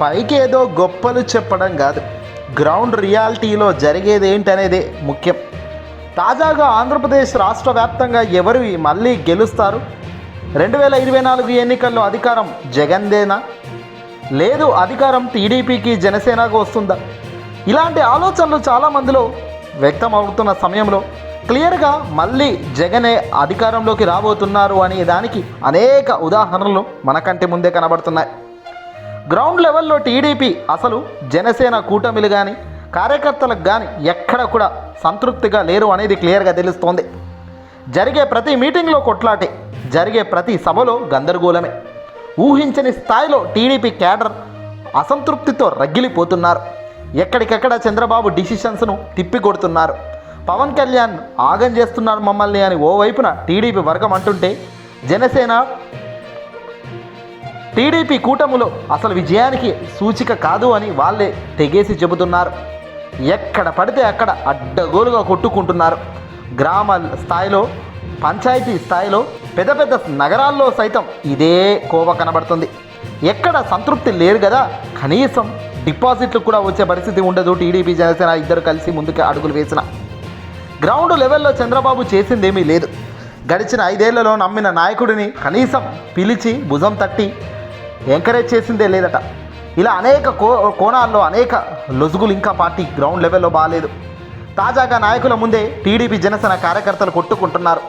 పైకి ఏదో గొప్పలు చెప్పడం కాదు. గ్రౌండ్ రియాలిటీలో జరిగేది ఏంటనేదే ముఖ్యం. తాజాగా ఆంధ్రప్రదేశ్ రాష్ట్ర వ్యాప్తంగా ఎవరు మళ్ళీ గెలుస్తారు? రెండు వేల ఇరవై నాలుగు ఎన్నికల్లో అధికారం జగన్దేనా లేదు అధికారం టీడీపీకి జనసేనకు వస్తుందా? ఇలాంటి ఆలోచనలు చాలామందిలో వ్యక్తం అవుతున్న సమయంలో క్లియర్గా మళ్ళీ జగనే అధికారంలోకి రాబోతున్నారు అనే దానికి అనేక ఉదాహరణలు మన కంటి ముందే కనబడుతున్నాయి. గ్రౌండ్ లెవెల్లో టీడీపీ అసలు జనసేన కూటమిలు కానీ కార్యకర్తలకు కానీ ఎక్కడ కూడా సంతృప్తిగా లేరు అనేది క్లియర్గా తెలుస్తోంది. జరిగే ప్రతి మీటింగ్లో కొట్లాటే జరిగే ప్రతి సభలో గందరగోళమే. ఊహించని స్థాయిలో టీడీపీ క్యాడర్ అసంతృప్తితో రగ్గిలిపోతున్నారు ఎక్కడికెక్కడ చంద్రబాబు డిసిషన్స్ను తిప్పికొడుతున్నారు. పవన్ కళ్యాణ్ ఆగం చేస్తున్నారు మమ్మల్ని అని ఓవైపున టీడీపీ వర్గం అంటుంటే జనసేన టీడీపీ కూటములో అసలు విజయానికి సూచిక కాదు అని వాళ్ళే తెగేసి చెబుతున్నారు. ఎక్కడ పడితే అక్కడ అడ్డగోలుగా కొట్టుకుంటున్నారు. గ్రామ స్థాయిలో పంచాయతీ స్థాయిలో పెద్ద పెద్ద నగరాల్లో సైతం ఇదే కోవ కనబడుతుంది. ఎక్కడ సంతృప్తి లేరు కదా కనీసం డిపాజిట్లు కూడా వచ్చే పరిస్థితి ఉండదు టీడీపీ జనసేన ఇద్దరు కలిసి ముందుకు అడుగులు వేసిన. గ్రౌండ్ లెవెల్లో చంద్రబాబు చేసిందేమీ లేదు. గడిచిన ఐదేళ్ళలో నమ్మిన నాయకుడిని కనీసం పిలిచి భుజం తట్టి ఎంకరేజ్ చేసిందే లేదట. ఇలా అనేక కో కోణాల్లో అనేక లొసుగులు ఇంకా పార్టీ గ్రౌండ్ లెవెల్లో బాగాలేదు తాజాగా నాయకుల ముందే టీడీపీ జనసేన కార్యకర్తలు కొట్టుకుంటున్నారు.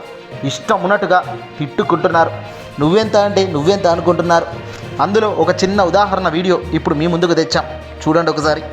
ఇష్టం ఉన్నట్టుగా తిట్టుకుంటున్నారు. నువ్వెంత అంటే నువ్వెంత అనుకుంటున్నారు. అందులో ఒక చిన్న ఉదాహరణ వీడియో ఇప్పుడు మీ ముందుకు తెచ్చాం. చూడండి ఒకసారి.